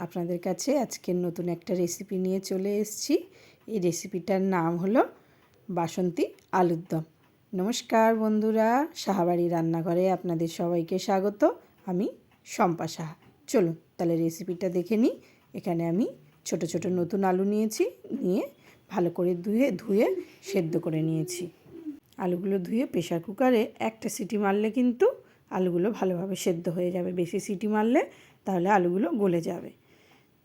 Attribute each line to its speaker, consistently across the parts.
Speaker 1: আপনাদের কাছে আজকের নতুন একটা রেসিপি নিয়ে চলে এসেছি। এই রেসিপিটার নাম হলো বাসন্তী আলুর দম। নমস্কার বন্ধুরা, সাহাবাড়ি রান্নাঘরে আপনাদের সবাইকে স্বাগত। আমি শম্পা সাহা। চলুন তাহলে রেসিপিটা দেখে নিই। এখানে আমি ছোট ছোট নতুন আলু নিয়েছি, নিয়ে ভালো করে ধুয়ে ধুয়ে সেদ্ধ করে নিয়েছি। আলুগুলো ধুয়ে প্রেশার কুকারে একটা সিটি মারলে কিন্তু আলুগুলো ভালোভাবে সেদ্ধ হয়ে যাবে। বেশি সিটি মারলে তাহলে আলুগুলো গলে যাবে।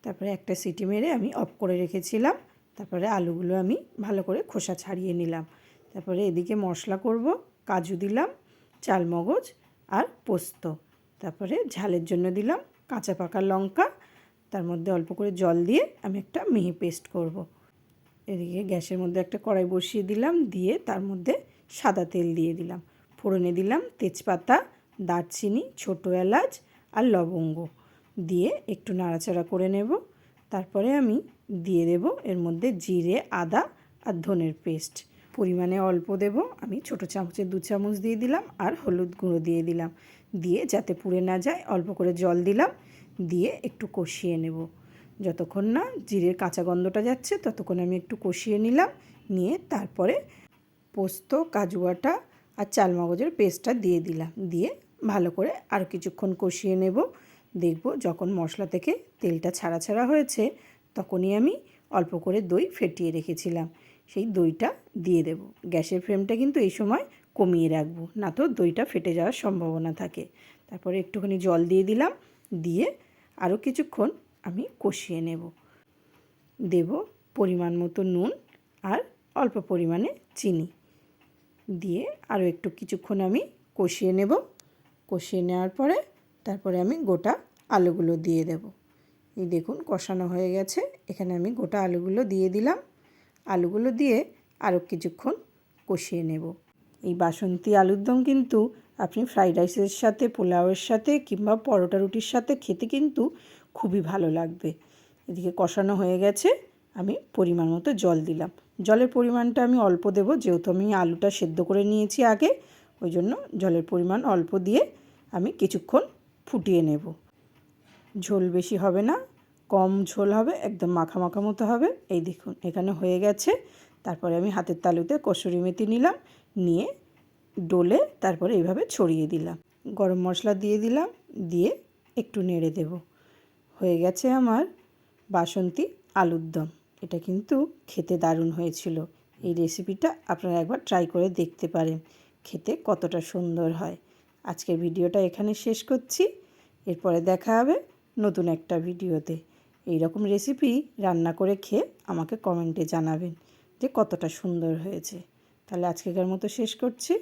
Speaker 1: তারপরে একটা সিটি মেরে আমি অফ করে রেখেছিলাম। তারপরে আলুগুলো আমি ভালো করে খোসা ছাড়িয়ে নিলাম। তারপরে এদিকে মশলা করব, কাজু দিলাম, চালমগজ আর পোস্ত। তারপরে ঝালের জন্য দিলাম কাঁচা পাকা লঙ্কা। তার মধ্যে অল্প করে জল দিয়ে আমি একটা মিহি পেস্ট করব। এদিকে গ্যাসের মধ্যে একটা কড়াই বসিয়ে দিলাম, দিয়ে তার মধ্যে সাদা তেল দিয়ে দিলাম। ফোড়নে দিলাম তেজপাতা, দারচিনি, ছোটো এলাচ আর লবঙ্গ। দিয়ে একটু নাড়াচাড়া করে নেব। তারপরে আমি দিয়ে দেব এর মধ্যে জিরে, আদা আর ধনের পেস্ট। পরিমাণে অল্প দেব। আমি ছোট চামচে দু চামচ দিয়ে দিলাম আর হলুদ গুঁড়ো দিয়ে দিলাম। দিয়ে যাতে পুড়ে না যায়, অল্প করে জল দিলাম। দিয়ে একটু কষিয়ে নেব। যতক্ষণ না জিরের কাঁচা গন্ধটা যাচ্ছে, ততক্ষণ আমি একটু কষিয়ে নিলাম। নিয়ে তারপরে পোস্ত, কাজু বাটা আর চালমগজের পেস্টটা দিয়ে দিলাম। দিয়ে ভালো করে আরও কিছুক্ষণ কষিয়ে নেব। দেখব যখন মশলা থেকে তেলটা ছাড়া ছাড়া হয়েছে, তখনই আমি অল্প করে দই ফেটিয়ে রেখেছিলাম। সেই দইটা দিয়ে দেব। গ্যাসের ফ্লেমটা কিন্তু এই সময় কমিয়ে রাখব, না তো দইটা ফেটে যাওয়ার সম্ভাবনা থাকে। তারপরে একটুখানি জল দিয়ে দিলাম, দিয়ে আরও কিছুক্ষণ আমি কষিয়ে নেব। দেব পরিমাণ মতো নুন আর অল্প পরিমাণে চিনি। দিয়ে আরও একটু কিছুক্ষণ আমি কষিয়ে নেব। কষিয়ে নেওয়ার পরে তারপরে আমি গোটা আলুগুলো দিয়ে দেব। এই দেখুন কষানো হয়ে গেছে। এখানে আমি গোটা আলুগুলো দিয়ে দিলাম। আলুগুলো দিয়ে আরও কিছুক্ষণ কষিয়ে নেব। এই বাসন্তী আলুর দম কিন্তু আপনি ফ্রাইড রাইসের সাথে, পোলাওয়ের সাথে কিংবা পরোটা রুটির সাথে খেতে কিন্তু খুবই ভালো লাগবে। এদিকে কষানো হয়ে গেছে। আমি পরিমাণ মতো জল দিলাম। জলের পরিমাণটা আমি অল্প দেবো, যেহেতু আমি আলুটা সেদ্ধ করে নিয়েছি আগে। ওই জন্য জলের পরিমাণ অল্প দিয়ে আমি কিছুক্ষণ ফুটিয়ে নেব। ঝোল বেশি হবে না, কম ঝোল হবে, একদম মাখা মাখা মতো হবে। এই দেখুন, এখানে হয়ে গেছে। তারপরে আমি হাতের তালুতে কসুরি মেথি নিলাম, নিয়ে ডোলে তারপরে এইভাবে ছড়িয়ে দিলাম। গরম মশলা দিয়ে দিলাম, দিয়ে একটু নেড়ে দেব। হয়ে গেছে আমার বাসন্তী আলুর দম। এটা কিন্তু খেতে দারুণ হয়েছিল। এই রেসিপিটা আপনারা একবার ট্রাই করে দেখতে পারেন। খেতে কতটা সুন্দর হয়। আজকের ভিডিওটা এখানে শেষ করছি। এরপরে দেখা হবে নতুন একটা ভিডিওতে। এই রকম রেসিপি রান্না করে খেয়ে আমাকে কমেন্টে জানাবেন যে কতটা সুন্দর হয়েছে। তাহলে আজকেকার মতো শেষ করছি।